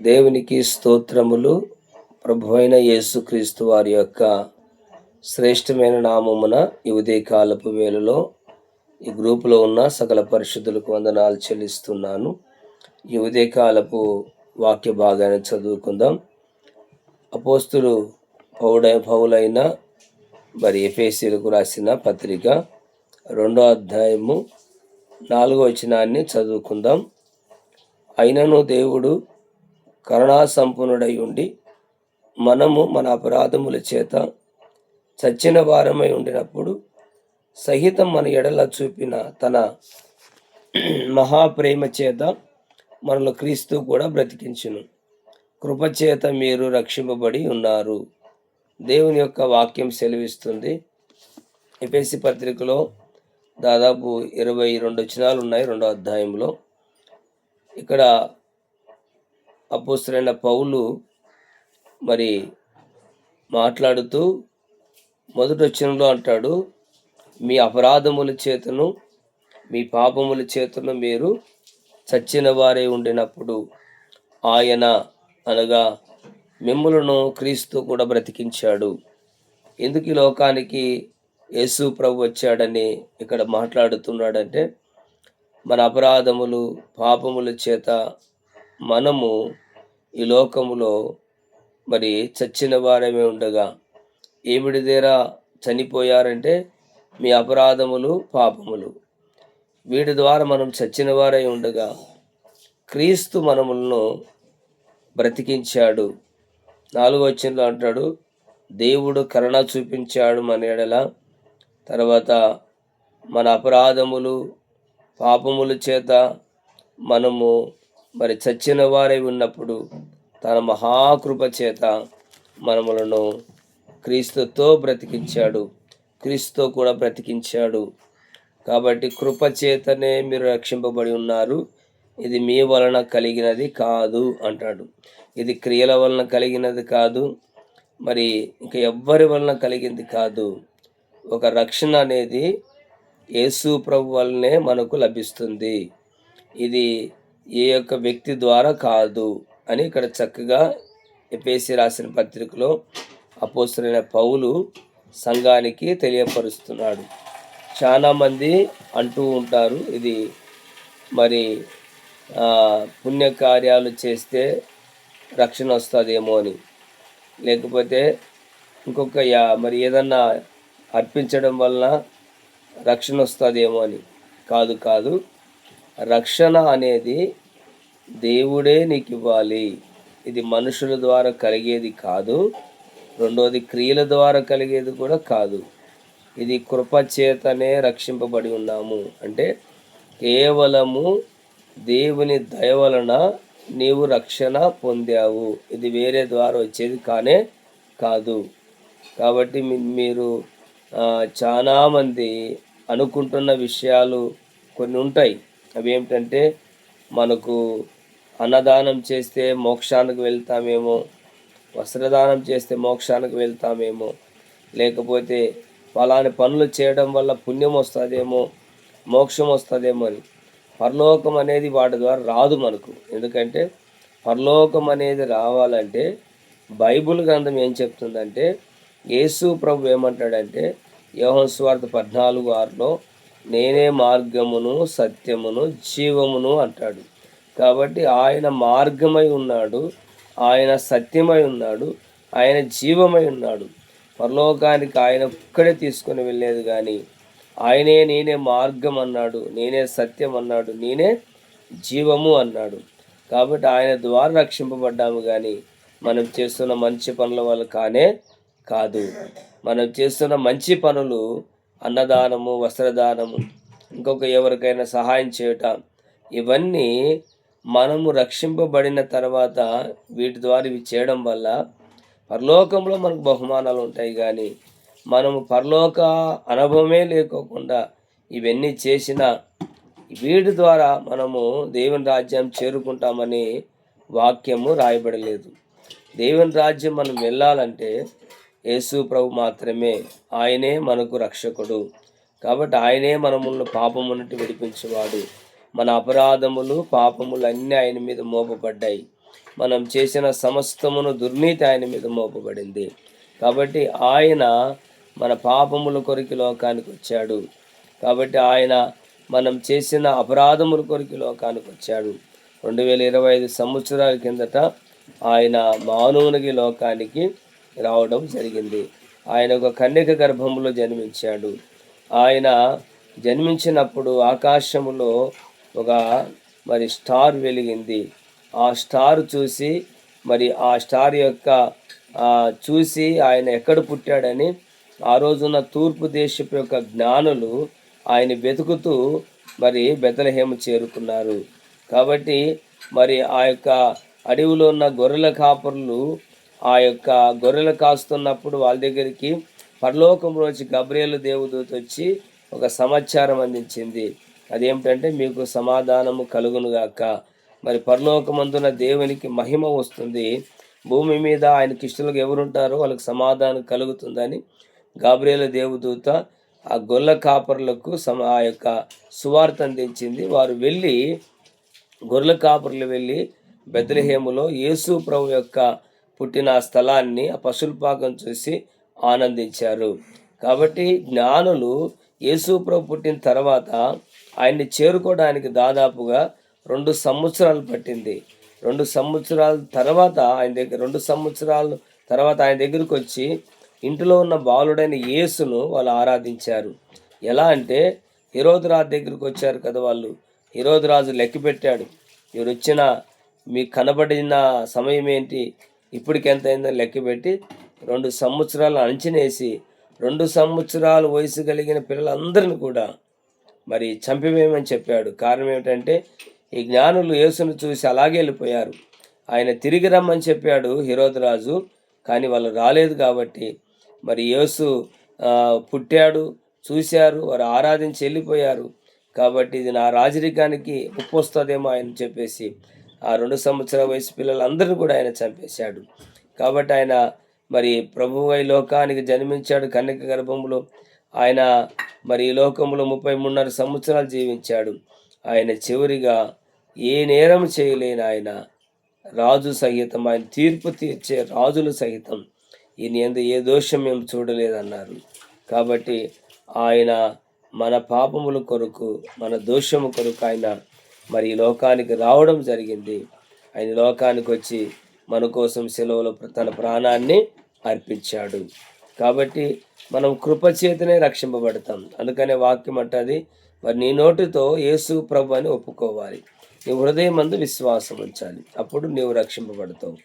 దేవునికి స్తోత్రములు. ప్రభువైన యేసుక్రీస్తు వారి యొక్క శ్రేష్టమైన నామమున ఈ ఉదయకాలపు వేళలో ఈ గ్రూపులో ఉన్న సకల పరిశుద్ధులకు వందనాలు చెల్లిస్తున్నాను. ఈ ఉదయకాలపు వాక్య భాగాన్ని చదువుకుందాం. అపోస్తులు పౌడ పౌలైన మరి ఎఫేసీలకు రాసిన పత్రిక రెండో అధ్యాయము నాలుగో వచనాన్ని చదువుకుందాం. అయినను దేవుడు కరుణా సంపన్నుడై ఉండి మనము మన అపరాధముల చేత చచ్చిన వారమై ఉండినప్పుడు సహితం మన ఎడల చూపిన తన మహాప్రేమ చేత మనలో క్రీస్తు కూడా బ్రతికించును. కృపచేత మీరు రక్షింపబడి ఉన్నారు. దేవుని యొక్క వాక్యం సెలవిస్తుంది. ఎపిఎస్సి పత్రికలో దాదాపు ఇరవై రెండు వచనాలు ఉన్నాయి రెండో అధ్యాయంలో. ఇక్కడ అపోసరైన పౌలు మరి మాట్లాడుతూ మొదటి వచనంలో అంటాడు మీ అపరాధముల చేతను మీ పాపముల చేతను మీరు చచ్చిన వారే ఉండినప్పుడు ఆయన అనగా మిమ్మలను క్రీస్తు కూడా బ్రతికించాడు. ఎందుకు ఈ లోకానికి యేసు ప్రభు వచ్చాడని ఇక్కడ మాట్లాడుతున్నాడంటే మన అపరాధములు పాపముల చేత మనము ఈ లోకములో మరి చచ్చిన వారమే ఉండగా ఏమిడి దగ్గర చనిపోయారంటే మీ అపరాధములు పాపములు. వీటి ద్వారా మనం చచ్చిన వారై ఉండగా క్రీస్తు మనములను బ్రతికించాడు. నాలుగో వచనంలో అంటాడు దేవుడు కరుణ చూపించాడు మన ఎడల. తర్వాత మన అపరాధములు పాపముల చేత మనము మరి చచ్చిన వారై ఉన్నప్పుడు తన మహాకృప చేత మనములను క్రీస్తుతో బ్రతికించాడు క్రీస్తుతో కూడా బ్రతికించాడు. కాబట్టి కృప చేతనే మీరు రక్షింపబడి ఉన్నారు. ఇది మీ వలన కలిగినది కాదు అంటాడు. ఇది క్రియల వలన కలిగినది కాదు. మరి ఇంక ఎవ్వరి వలన కలిగింది కాదు. ఒక రక్షణ అనేది యేసు ప్రభు వల్లనే మనకు లభిస్తుంది. ఇది ఏ యొక్క వ్యక్తి ద్వారా కాదు అని ఇక్కడ చక్కగా ఎపేసి రాసిన పత్రికలో అపోసరైన పౌలు సంఘానికి తెలియపరుస్తున్నాడు. చాలామంది అంటూ ఉంటారు ఇది మరి పుణ్యకార్యాలు చేస్తే రక్షణ వస్తుందేమో అని. లేకపోతే ఇంకొక యా- మరి ఏదన్నా అర్పించడం వలన రక్షణ వస్తుందేమో అని. కాదు కాదు. రక్షణ అనేది దేవుడే నీకు ఇవ్వాలి ఇది మనుషుల ద్వారా కలిగేది కాదు. రెండోది క్రియల ద్వారా కలిగేది కూడా కాదు. ఇది కృపచేతనే రక్షింపబడి ఉన్నాము. అంటే కేవలము దేవుని దయ వలన నీవు రక్షణ పొందావు. ఇది వేరే ద్వారా వచ్చేది కానే కాదు. కాబట్టి మీరు చాలామంది అనుకుంటున్న విషయాలు కొన్ని ఉంటాయి. అవి ఏమిటంటే మనకు అన్నదానం చేస్తే మోక్షానికి వెళ్తామేమో వస్త్రదానం చేస్తే మోక్షానికి వెళ్తామేమో లేకపోతే ఫలాని పనులు చేయడం వల్ల పుణ్యం వస్తుందేమో మోక్షం వస్తుందేమో అని. పరలోకం అనేది వాటి ద్వారా రాదు మనకు. ఎందుకంటే పరలోకం అనేది రావాలంటే బైబుల్ గ్రంథం ఏం చెప్తుందంటే యేసు ప్రభు ఏమంటాడంటే యోహన్ స్వార్థ పద్నాలుగు ఆరులో నేనే మార్గమును సత్యమును జీవమును అంటాడు. కాబట్టి ఆయన మార్గమై ఉన్నాడు ఆయన సత్యమై ఉన్నాడు ఆయన జీవమై ఉన్నాడు. పరలోకానికి ఆయన ఒక్కడే తీసుకొని వెళ్ళేది కానీ ఆయనే నేనే మార్గం అన్నాడు నేనే సత్యం అన్నాడు నేనే జీవము అన్నాడు. కాబట్టి ఆయన ద్వారా రక్షింపబడ్డాము కానీ మనం చేస్తున్న మంచి పనుల వల్ల కానే కాదు. మనం చేస్తున్న మంచి పనులు అన్నదానము వస్త్రదానము ఇంకొక ఎవరికైనా సహాయం చేయటం ఇవన్నీ మనము రక్షింపబడిన తర్వాత వీటి ద్వారా ఇవి చేయడం వల్ల పరలోకంలో మనకు బహుమానాలు ఉంటాయి కానీ మనము పరలోక అనుభవమే లేకోకుండా ఇవన్నీ చేసిన వీటి ద్వారా మనము దేవుని రాజ్యం చేరుకుంటామని వాక్యము రాయబడలేదు. దేవుని రాజ్యం మనం వెళ్ళాలంటే యేసు ప్రభు మాత్రమే ఆయనే మనకు రక్షకుడు. కాబట్టి ఆయనే మనములను పాపము నుండి విడిపించేవాడు. మన అపరాధములు పాపములు అన్నీ ఆయన మీద మోపబడ్డాయి. మనం చేసిన సమస్తమును దుర్నీతి ఆయన మీద మోపబడింది. కాబట్టి ఆయన మన పాపముల కొరికి లోకానికి వచ్చాడు. కాబట్టి ఆయన మనం చేసిన అపరాధముల కొరికి లోకానికి వచ్చాడు. రెండు వేల ఇరవై ఐదు సంవత్సరాల కిందట ఆయన మానవునికి లోకానికి రావడం జరిగింది. ఆయన ఒక కన్యక గర్భంలో జన్మించాడు. ఆయన జన్మించినప్పుడు ఆకాశములో ఒక మరి స్టార్ వెలిగింది. ఆ స్టార్ చూసి మరి ఆ స్టార్ యొక్క చూసి ఆయన ఎక్కడ పుట్టాడని ఆ రోజున తూర్పు దేశపు యొక్క జ్ఞానులు ఆయన వెతుకుతూ మరి బెతలహేమ చేరుకున్నారు. కాబట్టి మరి ఆ యొక్క అడవిలో ఉన్న గొర్రెల కాపరులు ఆ యొక్క గొర్రెలు కాస్తున్నప్పుడు వాళ్ళ దగ్గరికి పరలోకం నుంచి గబ్రియలు దేవదూత వచ్చి ఒక సమాచారం అందించింది. అదేమిటంటే మీకు సమాధానము కలుగునుగాక మరి పరలోకమందున దేవునికి మహిమ వస్తుంది. భూమి మీద ఆయన కిష్టులకు ఎవరుంటారో వాళ్ళకి సమాధానం కలుగుతుందని గాబ్రియల దేవదూత ఆ గొల్ల కాపరులకు సమ ఆ యొక్క సువార్త అందించింది. వారు వెళ్ళి గొర్రెల కాపర్లు వెళ్ళి బెదలహేములో యేసు ప్రభు యొక్క పుట్టిన ఆ స్థలాన్ని ఆ పశుల్పాకం చూసి ఆనందించారు. కాబట్టి జ్ఞానులు యేసుప్రభు పుట్టిన తర్వాత ఆయన్ని చేరుకోవడానికి దాదాపుగా రెండు సంవత్సరాలు పట్టింది. రెండు సంవత్సరాల తర్వాత ఆయన దగ్గర రెండు సంవత్సరాలు తర్వాత ఆయన దగ్గరికి వచ్చి ఇంటిలో ఉన్న బాలుడైన యేసును వాళ్ళు ఆరాధించారు. ఎలా అంటే హిరోదు రాజు దగ్గరికి వచ్చారు కదా వాళ్ళు. హిరోదు రాజు లెక్క పెట్టాడు. మీరు వచ్చిన మీకు కనబడిన సమయం ఏంటి? ఇప్పటికి ఎంత అయిందని లెక్క పెట్టి రెండు సంవత్సరాలు అంచనేసి రెండు సంవత్సరాల వయసు కలిగిన పిల్లలందరిని కూడా మరి చంపివేయమని చెప్పాడు. కారణం ఏమిటంటే ఈ జ్ఞానులు యేసును చూసి అలాగే వెళ్ళిపోయారు. ఆయన తిరిగి రమ్మని చెప్పాడు హిరోద్ రాజు కానీ వాళ్ళు రాలేదు కాబట్టి. మరి యేసు పుట్టాడు చూశారు వారు ఆరాధించి వెళ్ళిపోయారు. కాబట్టి ఇది నా రాజరికానికి ఉప్పొస్తుందేమో వస్తుందేమో ఆయన చెప్పేసి ఆ రెండు సంవత్సరాల వయసు పిల్లలందరినీ కూడా ఆయన చంపేశాడు. కాబట్టి ఆయన మరి ప్రభువు ఈ లోకానికి జన్మించాడు. కన్యక గర్భంలో ఆయన మరి ఈ లోకంలో ముప్పై మూడున్నర సంవత్సరాలు జీవించాడు. ఆయన చివరిగా ఏ నేరం చేయలేని ఆయన రాజు సహితం ఆయన తీర్పు తీర్చే రాజులు సహితం ఈయన ఎందు ఏ దోషం మేము చూడలేదన్నారు. కాబట్టి ఆయన మన పాపముల కొరకు మన దోషము కొరకు ఆయన మరి ఈ లోకానికి రావడం జరిగింది. ఆయన లోకానికి వచ్చి మన కోసం సెలవులో తన ప్రాణాన్ని అర్పించాడు. కాబట్టి మనం కృపచేతనే రక్షింపబడతాం. అందుకనే వాక్యం అంటది మరి నీ నోటితో యేసు ప్రభు అని ఒప్పుకోవాలి. నీ హృదయం మందు విశ్వాసం ఉంచాలి. అప్పుడు నీవు రక్షింపబడతావు.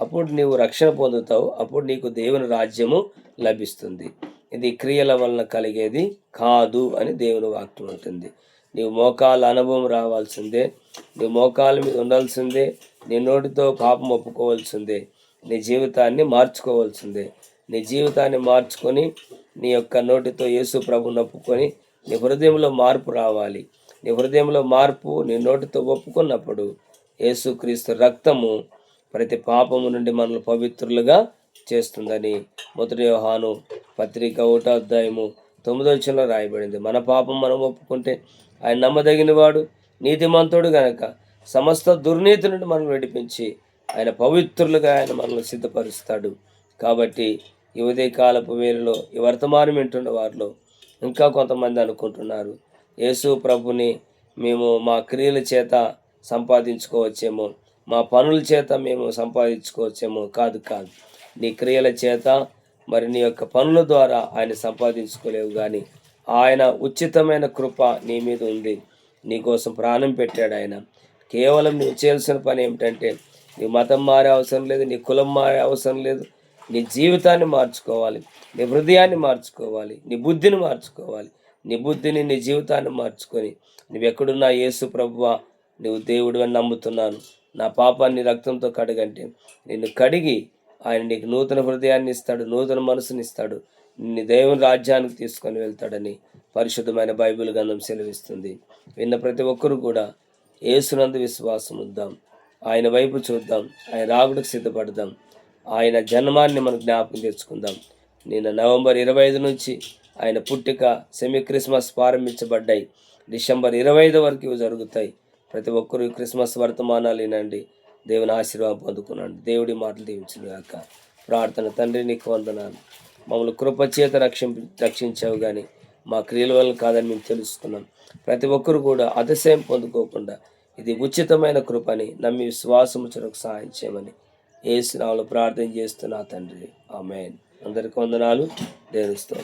అప్పుడు నీవు రక్షణ పొందుతావు. అప్పుడు నీకు దేవుని రాజ్యము లభిస్తుంది. ఇది క్రియల వలన కలిగేది కాదు అని దేవుని వాక్యం ఉంటుంది నీవు మోకాల అనుభవం రావాల్సిందే. నీ మోకాల మీద ఉండాల్సిందే. నీ నోటితో పాపం ఒప్పుకోవాల్సిందే. నీ జీవితాన్ని మార్చుకోవాల్సిందే. నీ జీవితాన్ని మార్చుకొని నీ యొక్క నోటితో యేసు ప్రభుని ఒప్పుకొని నీ హృదయంలో మార్పు రావాలి. నీ హృదయంలో మార్పు నీ నోటితో ఒప్పుకున్నప్పుడు యేసుక్రీస్తు రక్తము ప్రతి పాపము నుండి మనల్ని పవిత్రులుగా చేస్తుందని మొదటి యోహాను పత్రిక ఒకటో అధ్యాయము తొమ్మిదో వచనంలో రాయబడింది. మన పాపం మనం ఒప్పుకుంటే ఆయన నమ్మదగినవాడు నీతిమంతుడు గనక. సమస్త దుర్నీతి నుండి మనం విడిపించి ఆయన పవిత్రులుగా ఆయన మనల్ని సిద్ధపరుస్తాడు. కాబట్టి ఈ కాలపు వేరులో ఈ వర్తమానం వింటున్న వారిలో ఇంకా కొంతమంది అనుకుంటున్నారు. యేసు ప్రభుని మేము మా క్రియల చేత సంపాదించుకోవచ్చేమో మా పనుల చేత మేము సంపాదించుకోవచ్చేమో కాదు కాదు. నీ క్రియల చేత మరి నీ యొక్క పనుల ద్వారా ఆయన సంపాదించుకోలేవు కానీ ఆయన ఉచితమైన కృప నీ మీద ఉంది. నీకోసం ప్రాణం పెట్టాడు ఆయన. కేవలం నువ్వు చేయాల్సిన పని ఏమిటంటే నీ మతం మారే అవసరం లేదు నీ కులం మారే అవసరం లేదు. నీ జీవితాన్ని మార్చుకోవాలి నీ హృదయాన్ని మార్చుకోవాలి నీ బుద్ధిని మార్చుకోవాలి. నీ బుద్ధిని నీ జీవితాన్ని మార్చుకొని నువ్వెక్కడున్నా యేసు ప్రభువా నువ్వు దేవుడు అని నమ్ముతున్నాను. నా పాపాన్ని రక్తంతో కడగంటే నిన్ను కడిగి ఆయన నీకు నూతన హృదయాన్ని ఇస్తాడు నూతన మనసుని ఇస్తాడు. దేవుని రాజ్యానికి తీసుకొని వెళ్తాడని పరిశుద్ధమైన బైబిల్ గంధం సెలవిస్తుంది. విన్న ప్రతి ఒక్కరు కూడా ఏసునందు విశ్వాసం ఉందాం. ఆయన వైపు చూద్దాం. ఆయన రాగుడికి సిద్ధపడదాం. ఆయన జన్మాన్ని మనం జ్ఞాపకం తెచ్చుకుందాం నిన్న నవంబర్ ఇరవై ఐదు నుంచి ఆయన పుట్టిక సెమీ క్రిస్మస్ ప్రారంభించబడ్డాయి. డిసెంబర్ ఇరవై ఐదు వరకు ఇవి జరుగుతాయి. ప్రతి ఒక్కరు క్రిస్మస్ వర్తమానాలు వినండి. దేవుని ఆశీర్వాదం పొందుకున్నాను దేవుడి మాటలు దీవించిన గాక. ప్రార్థన తండ్రి నీకు వందనాలు. మమ్మల్ని కృపచేత రక్షింప రక్షించావు కానీ మా క్రియల వల్ల కాదని మేము తెలుసుకున్నాం ప్రతి ఒక్కరు కూడా అతిశయం పొందుకోకుండా ఇది ఉచితమైన కృపని నమ్మి విశ్వాసము చెరకు సహాయం చేయమని ఏసునామలో ప్రార్థన చేస్తున్నా తండ్రి. ఆమెన్. అందరికి వందనాలు. దేవుని